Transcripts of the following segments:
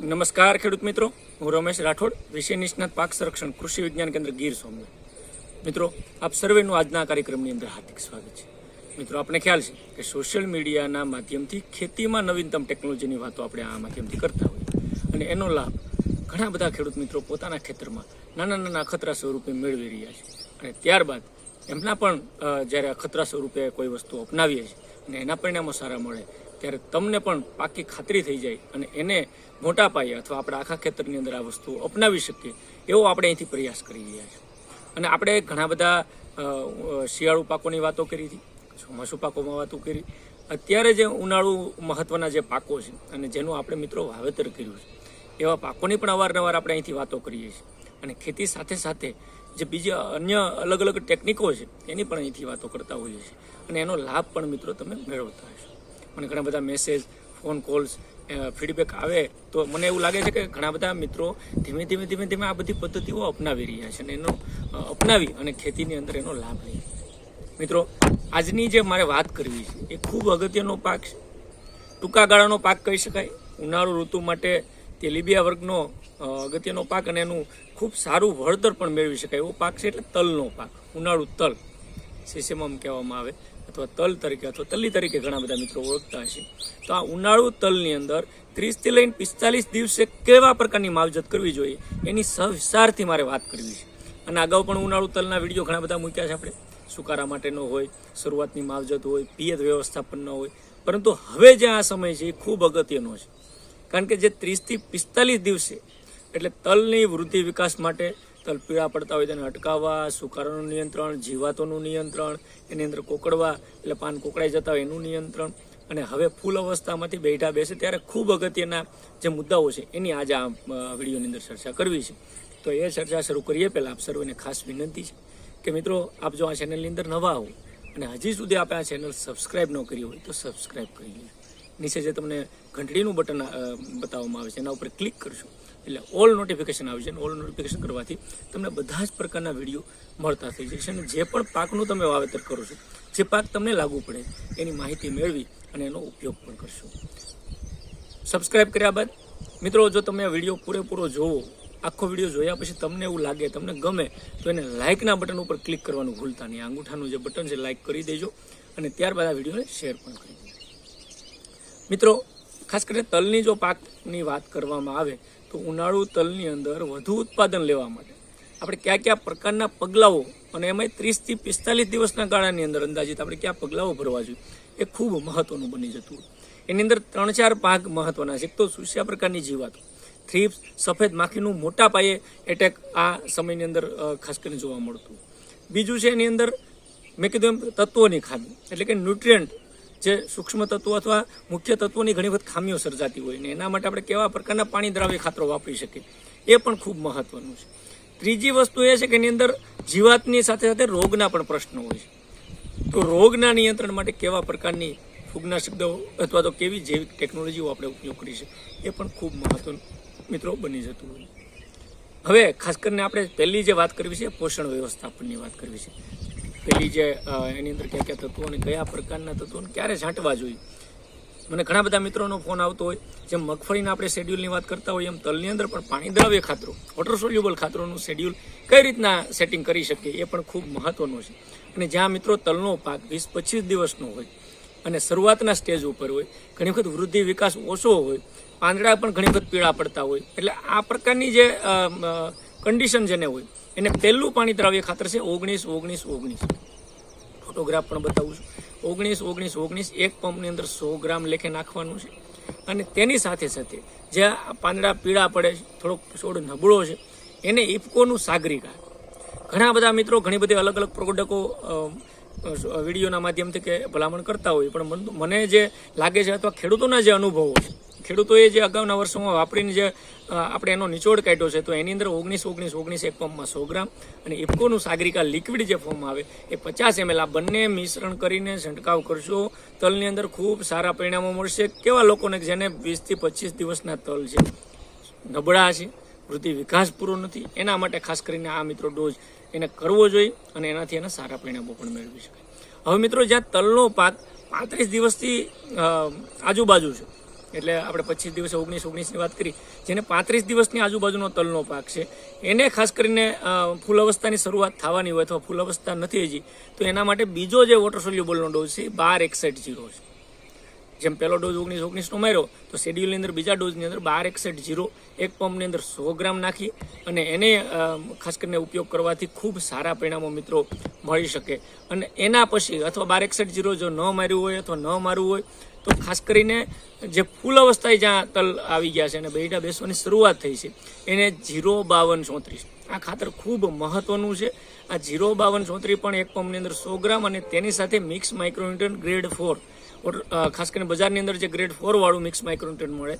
નમસ્કાર ખેડૂત મિત્રો. હું રમેશ રાઠોડ, વિષય નિષ્ણાત પાક સંરક્ષણ કૃષિ વિજ્ઞાન કેન્દ્ર ગીર સોમનાથ. મિત્રો, આપ સર્વેનું આજના કાર્યક્રમની અંદર હાર્દિક સ્વાગત છે. મિત્રો આપણે ખ્યાલ છે કે સોશિયલ મીડિયાના માધ્યમથી ખેતીમાં નવીનતમ ટેકનોલોજીની વાતો આપણે આ માધ્યમથી કરતા હોઈએ. અને એનો લાભ ઘણા બધા ખેડૂત મિત્રો પોતાના ખેતરમાં નાના નાના અખતરા સ્વરૂપે મેળવી રહ્યા છે. અને ત્યારબાદ એમના પણ જ્યારે અખતરા સ્વરૂપે કોઈ વસ્તુ અપનાવીએ છીએ અને એના પરિણામો સારા મળે ત્યારે તમને પણ પાકી ખાતરી થઈ જાય અને એને મોટા પાયે અથવા આપણે આખા ખેતરની અંદર આ વસ્તુ અપનાવી શકીએ, એવો આપણે અહીંથી પ્રયાસ કરી રહ્યા છીએ. અને આપણે ઘણા બધા શિયાળુ પાકોની વાતો કરી હતી, ચોમાસુ પાકોમાં વાતો કરી. અત્યારે જે ઉનાળુ મહત્વના જે પાકો છે અને જેનું આપણે મિત્રો વાવેતર કર્યું છે, એવા પાકોની પણ અવારનવાર આપણે અહીંથી વાતો કરીએ છીએ. અને ખેતી સાથે સાથે જે બીજા અન્ય અલગ અલગ ટેકનિકો છે, એની પણ અહીંથી વાતો કરતા હોઈએ છીએ. અને એનો લાભ પણ મિત્રો તમે મેળવતા હશો. મને ઘણા બધા મેસેજ ફોન કોલ્સ ફીડબેક આવે તો મને એવું લાગે છે કે ઘણા બધા મિત્રો ધીમે ધીમે ધીમે ધીમે આ બધી પદ્ધતિઓ અપનાવી રહ્યા છે અને એનો અપનાવી અને ખેતીની અંદર એનો લાભ લઈ મિત્રો, આજની જે મારે વાત કરવી છે, એ ખૂબ અગત્યનો પાક છે. ટૂંકા ગાળાનો પાક કહી શકાય. ઉનાળુ ઋતુ માટે તેલીબિયા વર્ગનો અગત્યનો પાક અને એનું ખૂબ સારું વળતર પણ મેળવી શકાય એવો પાક છે એટલે તલનો પાક, ઉનાળુ તલ સિસેમમ કહેવામાં આવે. અથવા તલ તરીકે અથવા તલ્લી તરીકે ઘણા બધા મિત્રો ઓળખતા હશે. તો આ ઉનાળુ તલની અંદર ત્રીસથી લઈને પિસ્તાલીસ દિવસે કેવા પ્રકારની માવજત કરવી જોઈએ, એની સવિસ્તારથી મારે વાત કરવી છે. અને અગાઉ પણ ઉનાળુ તલના વીડિયો ઘણા બધા મૂક્યા છે આપણે. સુકારા માટેનો હોય, શરૂઆતની માવજત હોય, પિયત વ્યવસ્થાપનનો હોય. પરંતુ હવે જે આ સમય છે એ ખૂબ અગત્યનો છે. કારણ કે જે ત્રીસથી પિસ્તાલીસ દિવસે, એટલે તલની વૃદ્ધિ વિકાસ માટે તલ પીળા પડતા હોય તેને અટકાવવા, સુકારાનું નિયંત્રણ, જીવાતોનું નિયંત્રણ, એની અંદર કોકડવા એટલે પાન કોકડાઈ જતા હોય એનું નિયંત્રણ. અને હવે ફૂલ અવસ્થામાંથી બેઠા બેસે ત્યારે ખૂબ અગત્યના જે મુદ્દાઓ છે, એની આજે આ વિડીયોની અંદર ચર્ચા કરવી છે. તો એ ચર્ચા શરૂ કરીએ. પહેલાં આપ સર્વેને ખાસ વિનંતી છે કે મિત્રો, આપ જો આ ચેનલની અંદર નવા હો અને હજી સુધી આપણે આ ચેનલ સબસ્ક્રાઈબ ન કરી હોય તો સબસ્ક્રાઈબ કરી લો નીચે જે તમને ઘંટડીનું બટન બતાવવામાં આવે છે, એના ઉપર ક્લિક કરશો. એટલે ઓલ નોટિફિકેશન આવશે અને ઓલ નોટિફિકેશન કરવાથી તમને બધા જ પ્રકારના વીડિયો મળતા થઈ જશે અને જે પણ પાકનું તમે વાવેતર કરો છો, જે પાક તમને લાગુ પડે, એની માહિતી મેળવી અને એનો ઉપયોગ પણ કરશો. સબસ્ક્રાઈબ કર્યા બાદ, મિત્રો, જો તમે આ વીડિયો પૂરેપૂરો જોવો, આખો વીડિયો જોયા પછી તમને એવું લાગે, તમને ગમે, તો એને લાઇકના બટન ઉપર ક્લિક કરવાનું ભૂલતા નહીં. અંગૂઠાનું જે બટન છે લાઇક કરી દેજો અને ત્યારબાદ આ વિડીયોને શેર પણ કરી દેજો. મિત્રો, ખાસ કરીને તલની જો પાકની વાત કરવામાં આવે તો ઉનાળુ તલની અંદર વધુ ઉત્પાદન લેવા માટે આપણે કયા કયા પ્રકારના પગલાઓ અને એમાંય ત્રીસથી પિસ્તાલીસ દિવસના ગાળાની અંદર અંદાજિત આપણે કયા પગલાઓ ભરવા જોઈએ એ ખૂબ મહત્વનું બની જતું એની અંદર ત્રણ ચાર પાક મહત્વના છે. એક તો સુસ્યા પ્રકારની જીવાતો. થ્રીપ્સ, સફેદ માખીનું મોટા પાયે એટેક આ સમયની અંદર ખાસ કરીને જોવા મળતું બીજું છે એની અંદર મેં કીધું એમ તત્વોની ખામી, એટલે કે ન્યુટ્રિયન્ટ જે સૂક્ષ્મ તત્વો અથવા મુખ્ય તત્વોની ઘણી વખત ખામીઓ સર્જાતી હોય ને, એના માટે આપણે કેવા પ્રકારના પાણી દ્રાવ્ય ખાતરો વાપરી શકીએ? એ પણ ખૂબ મહત્વનું છે. ત્રીજી વસ્તુ એ છે કે એની અંદર જીવાતની સાથે સાથે રોગના પણ પ્રશ્નો હોય છે. તો રોગના નિયંત્રણ માટે કેવા પ્રકારની ફૂગનાશક દવાઓ અથવા તો કેવી જૈવિક ટેકનોલોજીઓ આપણે ઉપયોગ કરી છે એ પણ ખૂબ મહત્વનું મિત્રો બની જતું હોય હવે ખાસ કરીને આપણે પહેલી જે વાત કરવી છે પોષણ વ્યવસ્થાપનની વાત કરવી છે. પહેલી જે એની અંદર કયા કયા તત્વો અને કયા પ્રકારના તત્વોને ક્યારે છાંટવા જોઈએ. મને ઘણા બધા મિત્રોનો ફોન આવતો હોય, જેમ મગફળીના આપણે શેડ્યુલની વાત કરતા હોઈએ, એમ તલની અંદર પણ પાણી દ્રાવ્ય ખાતરો વોટર સોલ્યુબલ ખાતરોનું શેડ્યુલ કઈ રીતના સેટિંગ કરી શકીએ, એ પણ ખૂબ મહત્વનું છે. અને જ્યાં મિત્રો તલનો પાક વીસ પચીસ દિવસનો હોય અને શરૂઆતના સ્ટેજ ઉપર હોય, ઘણી વખત વૃદ્ધિ વિકાસ ઓછો હોય, પાંદડા પણ ઘણી વખત પીળા પડતા હોય, એટલે આ પ્રકારની જે કન્ડિશન જેને હોય એને પહેલું પાણી દ્રાવ્ય ખાતર છે ઓગણીસ ઓગણીસ ઓગણીસ. ફોટોગ્રાફ પણ બતાવું છું. ઓગણીસ ઓગણીસ ઓગણીસ, એક પંપની અંદર સો ગ્રામ લેખે નાખવાનું છે. અને તેની સાથે સાથે જે પાંદડા પીળા પડે છે, થોડોક છોડ નબળો છે, એને ઇફકોનું સાગરિકા ઘણા બધા મિત્રો ઘણી બધી અલગ અલગ પ્રોડક્ટો વિડીયોના માધ્યમથી કે ભલામણ કરતા હોય, પણ મને જે લાગે છે અથવા ખેડૂતોના જે અનુભવો છે ખેડૂતોએ જે અગાઉના વર્ષોમાં વાપરીને જે આપણે એનો નિચોડ કાઢ્યો છે, તો એની અંદર ઓગણીસ ઓગણીસ ઓગણીસ એક પંપમાં સો ગ્રામ અને ઇફકોનું સાગરિકા લિક્વિડ જે ફોર્મ આવે, એ પચાસ એમએલ આ બંને મિશ્રણ કરીને છંટકાવ કરશો. તલની અંદર ખૂબ સારા પરિણામો મળશે. કેવા લોકોને જેને વીસથી પચીસ દિવસના તલ છે, નબળા છે, વૃદ્ધિ વિકાસ પૂરો નથી, એના માટે ખાસ કરીને આ મિત્રો ડોઝ એને કરવો જોઈએ અને એનાથી એના સારા પરિણામો પણ મેળવી શકાય. હવે મિત્રો, જ્યાં તલનો પાક પાંત્રીસ દિવસથી આજુબાજુ છે એટલે આપણે પચીસ દિવસે ઓગણીસ, ઓગણીસની વાત કરી, જેને પાંત્રીસ દિવસની આજુબાજુનો તલનો પાક છે, એને ખાસ કરીને ફૂલ અવસ્થાની શરૂઆત થવાની હોય અથવા ફૂલ અવસ્થા નથી હજી, તો એના માટે બીજો જે વોટર સોલ્યુબલનો ડોઝ છે, બાર એકસઠ જીરો છે. જેમ પહેલો ડોઝ ઓગણીસ, ઓગણીસનો માર્યો, તો શેડ્યુલની અંદર બીજા ડોઝની અંદર બાર એકસઠ જીરો, એક પંપની અંદર સો ગ્રામ નાખી અને એને ખાસ કરીને ઉપયોગ કરવાથી ખૂબ સારા પરિણામો મિત્રો મળી શકે. અને એના પછી અથવા બાર એકસઠ જીરો જો ન માર્યું હોય અથવા ન મારવું હોય તો ખાસ કરીને જે ફૂલ અવસ્થાએ જ્યાં તલ આવી ગયા છે અને બેડા બેસવાની શરૂઆત થઈ છે, એને જીરો બાવન ચોત્રીસ. આ ખાતર ખૂબ મહત્વનું છે. આ જીરો બાવન ચોત્રીસ પણ એક પંપની અંદર સો ગ્રામ અને તેની સાથે મિક્સ માઇક્રોન્યુટન ગ્રેડ ફોર ખાસ કરીને બજારની અંદર જે ગ્રેડ ફોરવાળું મિક્સ માઇક્રોન્યુટન મળે,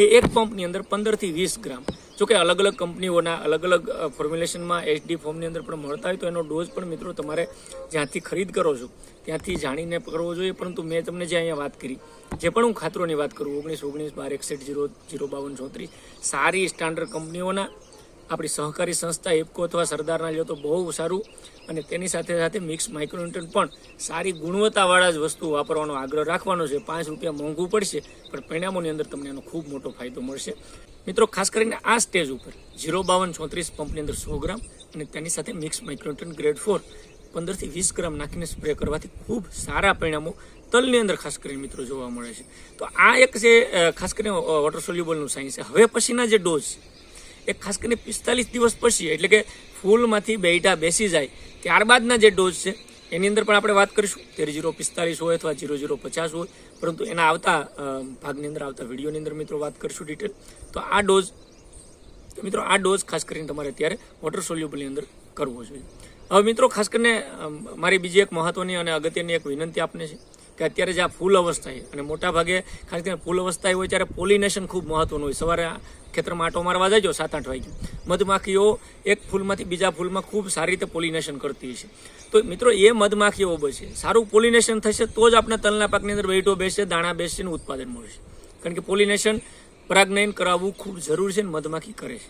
એ એક પંપની અંદર પંદરથી વીસ ગ્રામ. જો કે અલગ અલગ કંપનીઓના અલગ અલગ ફોર્મ્યુલેશનમાં એચડી ફોર્મની અંદર પણ મળતા હોય તો એનો ડોઝ પણ મિત્રો તમારે જ્યાંથી ખરીદ કરો છો, ત્યાંથી જાણીને કરવો જોઈએ. પરંતુ મેં તમને જે અહીંયા વાત કરી, જે પણ હું ખાતરોની વાત કરું, ઓગણીસ ઓગણીસ, બાર, એકસઠ, જીરો જીરો, બાવન, ચોત્રીસ, સારી સ્ટાન્ડર્ડ કંપનીઓના આપણી સહકારી સંસ્થા એપકો અથવા સરદારના લ્યો તો બહુ સારું. અને તેની સાથે સાથે મિક્સ માઇક્રોન્યુટ્રન પણ સારી ગુણવત્તાવાળા જ વસ્તુ વાપરવાનો આગ્રહ રાખવાનો છે. પાંચ રૂપિયા મોંઘું પડશે, પણ પરિણામોની અંદર તમને એનો ખૂબ મોટો ફાયદો મળશે. મિત્રો, ખાસ કરીને આ સ્ટેજ ઉપર ઝીરો બાવન ચોત્રીસ પંપની અંદર સો ગ્રામ અને તેની સાથે મિક્સ માઇક્રોન્ટન ગ્રેડ ફોર પંદરથી વીસ ગ્રામ નાખીને સ્પ્રે કરવાથી ખૂબ સારા પરિણામો તલની અંદર ખાસ કરીને મિત્રો જોવા મળે છે. તો આ એક જે ખાસ કરીને વોટર સોલ્યુબલનું સાયન્સ છે. હવે પછીના જે ડોઝ એ ખાસ કરીને પિસ્તાલીસ દિવસ પછી, એટલે કે ફૂલમાંથી બેટા બેસી જાય, ત્યારબાદના જે ડોઝ છે, એની અંદર પણ આપણે વાત કરીશું. તેર જીરો પિસ્તાલીસ હોય અથવા જીરો જીરો પચાસ હોય પરંતુ એના આવતા ભાગની અંદર આવતા વિડીયોની અંદર મિત્રો વાત કરશું ડિટેલ તો આ ડોઝ મિત્રો આ ડોઝ ખાસ કરીને તમારે અત્યારે વોટર સોલ્યુબલની અંદર કરવો જોઈએ. હવે મિત્રો ખાસ કરીને મારી બીજી એક મહત્વની અને અગત્યની એક વિનંતી આપને છે. કે અત્યારે જે આ ફૂલ અવસ્થા અને મોટા ભાગે ખાસ કરીને ફૂલ અવસ્થા હોય ત્યારે પોલિનેશન ખૂબ મહત્વનું હોય. સવારે ખેતરમાં આટો મારવા જાય સાત આઠ વાગે મધમાખીઓ એક ફૂલમાંથી બીજા ફૂલમાં ખૂબ સારી રીતે પોલિનેશન કરતી છે તો મિત્રો, એ મધમાખીઓ બચે સારું પોલિનેશન થશે તો જ આપણે તલના પાકની અંદર વેઈટો બેસશે દાણા બેસશે ને ઉત્પાદન મળશે. કારણ કે પોલિનેશન પરાગનયન કરાવવું ખૂબ જરૂરી છે અને મધમાખી કરે છે.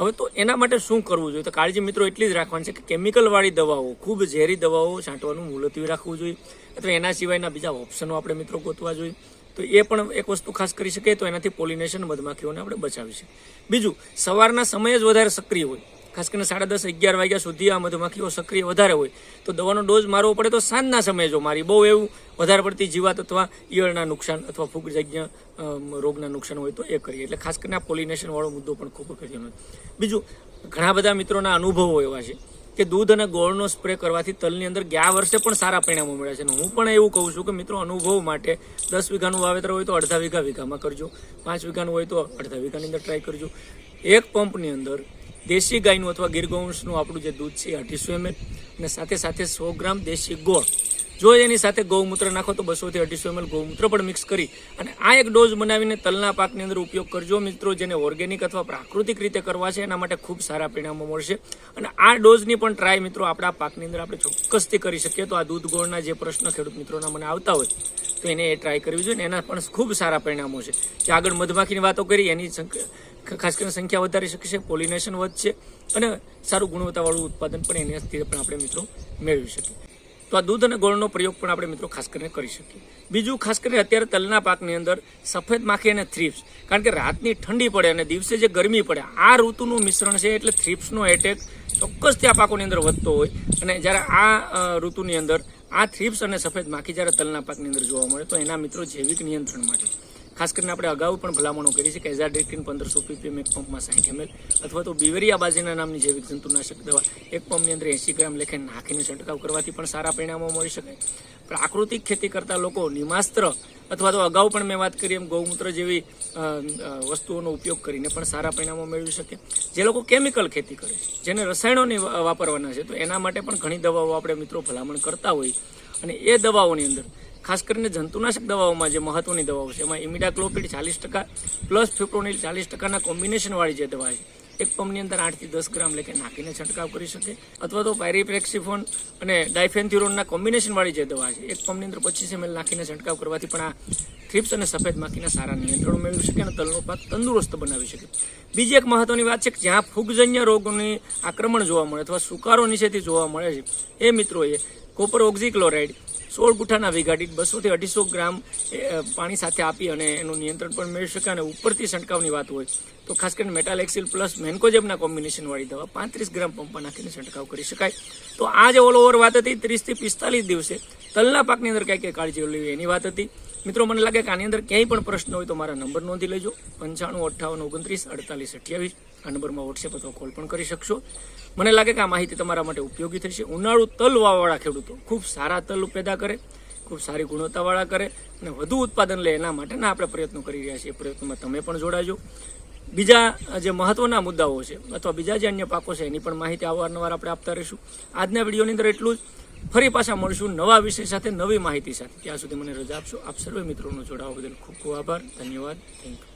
હવે તો એના માટે શું કરવું જોઈએ? તો કાળજી મિત્રો, એટલી જ રાખવાની છે કે કેમિકલવાળી દવાઓ, ખૂબ ઝેરી દવાઓ છાંટવાનું મુલતવી રાખવું જોઈએ. અથવા એના સિવાયના બીજા ઓપ્શનો આપણે મિત્રો ગોતવા જોઈએ. તો એ પણ એક વસ્તુ ખાસ કરી શકીએ તો એનાથી પોલિનેશન મધમાખીઓને આપણે બચાવી શકીએ. બીજું, સવારના સમય જ વધારે સક્રિય હોય. ખાસ કરીને સાડા દસ અગિયાર વાગ્યા સુધી આ મધમાખીઓ સક્રિય વધારે હોય. તો દવાનો ડોઝ મારવો પડે તો સાંજના સમયે જો મારી. બહુ એવું વધારે પડતી જીવાત અથવા ઈયળના નુકસાન અથવા ફૂગજન્ય અમ, રોગના નુકસાન હોય તો એ કરીએ. એટલે ખાસ કરીને આ પોલિનેશનવાળો મુદ્દો પણ ખૂબ છે બીજું ઘણા બધા મિત્રોના અનુભવો એવા છે કે દૂધ અને ગોળનો સ્પ્રે કરવાથી તલની અંદર ગયા વર્ષે પણ સારા પરિણામો મળ્યા છે. અને હું પણ એવું કહું છું કે મિત્રો અનુભવ માટે દસ વીઘાનું વાવેતર હોય તો અડધા વીઘા વીઘામાં કરજો. પાંચ વીઘાનું હોય તો અડધા વીઘાની અંદર ટ્રાય કરજો. એક પંપની અંદર દેશી ગાયનું અથવા ગીર ગૌવંશનું આપણું જે દૂધ છે અઢીસો એમએલ અને સાથે સાથે સો ગ્રામ દેશી ગોળ. જો એની સાથે ગૌમૂત્ર નાખો તો બસોથી અઢીસો એમએલ ગૌમૂત્ર પણ મિક્સ કરી અને આ એક ડોઝ બનાવીને તલના પાકની અંદર ઉપયોગ કરજો મિત્રો, જેને ઓર્ગેનિક અથવા પ્રાકૃતિક રીતે કરવા છે, એના માટે ખૂબ સારા પરિણામો મળશે. અને આ ડોઝની પણ ટ્રાય મિત્રો આપણા પાકની અંદર આપણે ચોક્કસથી કરી શકીએ. તો આ દૂધ ગોળના જે પ્રશ્ન ખેડૂત મિત્રોના મને આવતા હોય, તો એને એ ટ્રાય કરવી જોઈએ એના પણ ખૂબ સારા પરિણામો છે. જે આગળ મધમાખીની વાતો કરી, એની ખાસ કરીને સંખ્યા વધારી શકશે પોલિનેશન વધશે અને સારું ગુણવત્તાવાળું ઉત્પાદન પણ એનાથી પણ આપણે મિત્રો મેળવી શકીએ. તો આ દૂધ અને ગોળનો પ્રયોગ પણ આપણે મિત્રો ખાસ કરીને કરી શકીએ. બીજું, ખાસ કરીને અત્યારે તલના પાકની અંદર સફેદ માખી અને થ્રીપ્સ કારણ કે રાતની ઠંડી પડે અને દિવસે જે ગરમી પડે, આ ઋતુનું મિશ્રણ છે એટલે થ્રીપ્સનો એટેક ચોક્કસ આ પાકોની અંદર વધતો હોય. અને જ્યારે આ ઋતુની અંદર આ થ્રીપ્સ અને સફેદ માખી જ્યારે તલના પાકની અંદર જોવા મળે, તો એના મિત્રો જૈવિક નિયંત્રણ માટે. ખાસ કરીને આપણે અગાઉ પણ ભલામણો કરી છે કે એઝાડેક્ટિન પંદરસો પીપીએમ એક પંપમાં સાઠ એમએલ અથવા તો બીવેરિયા બાજીના નામની જૈવિક જંતુનાશક દવા એક પંપની અંદર એંસી ગ્રામ લેખે નાખીને છંટકાવ કરવાથી પણ સારા પરિણામો મળી શકે. પ્રાકૃતિક ખેતી કરતા લોકો નિમાસ્ત્ર અથવા તો અગાઉ પણ મેં વાત કરી એમ ગૌમૂત્ર જેવી વસ્તુઓનો ઉપયોગ કરીને પણ સારા પરિણામો મેળવી શકે. જે લોકો કેમિકલ ખેતી કરે જેને રસાયણોની વાપરવાના છે, તો એના માટે પણ ઘણી દવાઓ આપણે મિત્રો ભલામણ કરતા હોઈએ અને એ દવાઓની અંદર ખાસ કરીને જંતુનાશક દવાઓમાં જે મહત્વની દવાઓ છે, એમાં ઇમિડાક્લોપિડ ચાલીસ ટકા પ્લસ ફિપ્રોનિલ ચાલીસ ટકાના કોમ્બિનેશનવાળી જે દવા છે, એક પંપની અંદર આઠથી દસ ગ્રામ લેખે નાખીને છંટકાવ કરી શકે. અથવા તો પાયરીપ્રેક્સિફોન અને ડાયફેન્થ્યુરોનના કોમ્બિનેશનવાળી જે દવા છે, એક પંપની અંદર પચીસ એમએલ નાખીને છંટકાવ કરવાથી પણ આ થ્રિપ્સ અને સફેદ માખીના સારા નિયંત્રણો મેળવી શકે અને તલનો પાક તંદુરસ્ત બનાવી શકે. બીજી એક મહત્વની વાત છે કે જ્યાં ફૂગજન્ય રોગોની આક્રમણ જોવા મળે અથવા સુકારો નીચેથી જોવા મળે છે, એ મિત્રોએ કોપર ઓક્ઝીક્લોરાઇડ સોળ ગુઠાના વિઘાટી બસોથી અઢીસો ગ્રામ પાણી સાથે આપી અને એનું નિયંત્રણ પણ મેળવી શકે અને ઉપરથી છંટકાવની વાત હોય તો ખાસ કરીને મેટાલ એક્સિલ પ્લસ મેન્કોજેબના કોમ્બિનેશનવાળી દવા પાંત્રીસ ગ્રામ પંપમાં નાખીને છંટકાવ કરી શકાય. તો આ જે ઓલ ઓવર વાત હતી ત્રીસથી પિસ્તાલીસ દિવસે, તલના પાકની અંદર કઈ કઈ કાળજી લેવી એની વાત હતી. મિત્રો, મને લાગે કે આની અંદર ક્યાંય પણ પ્રશ્ન હોય તો મારા નંબર નોંધી લેજો. પંચાણું, અઠ્ઠાવન, ઓગણત્રીસ, અડતાલીસ, અઠ્યાવીસ. આ નંબરમાં વોટ્સએપ અથવા કોલ પણ કરી શકશો. મને લાગે કે આ માહિતી તમારા માટે ઉપયોગી થશે. ઉનાળુ તલ વાવાળા ખેડૂતો ખૂબ સારા તલ પેદા કરે, ખૂબ સારી ગુણવત્તાવાળા કરે અને વધુ ઉત્પાદન લે એના માટેના આપણે પ્રયત્નો કરી રહ્યા છીએ. પ્રયત્નોમાં તમે પણ જોડાજો. બીજા જે મહત્વના મુદ્દાઓ છે અથવા બીજા જે અન્ય પાકો છે એની પણ માહિતી અવારનવાર આપણે આપતા રહીશું. આજના વિડીયોની અંદર એટલું જ. ફરી પાછા મળશું નવા વિષય સાથે, નવી માહિતી સાથે. ત્યાં સુધી મને રજા આપશો. આપ સર્વે મિત્રોનો જોડાવા બદલ ખૂબ ખૂબ આભાર. ધન્યવાદ. Thank you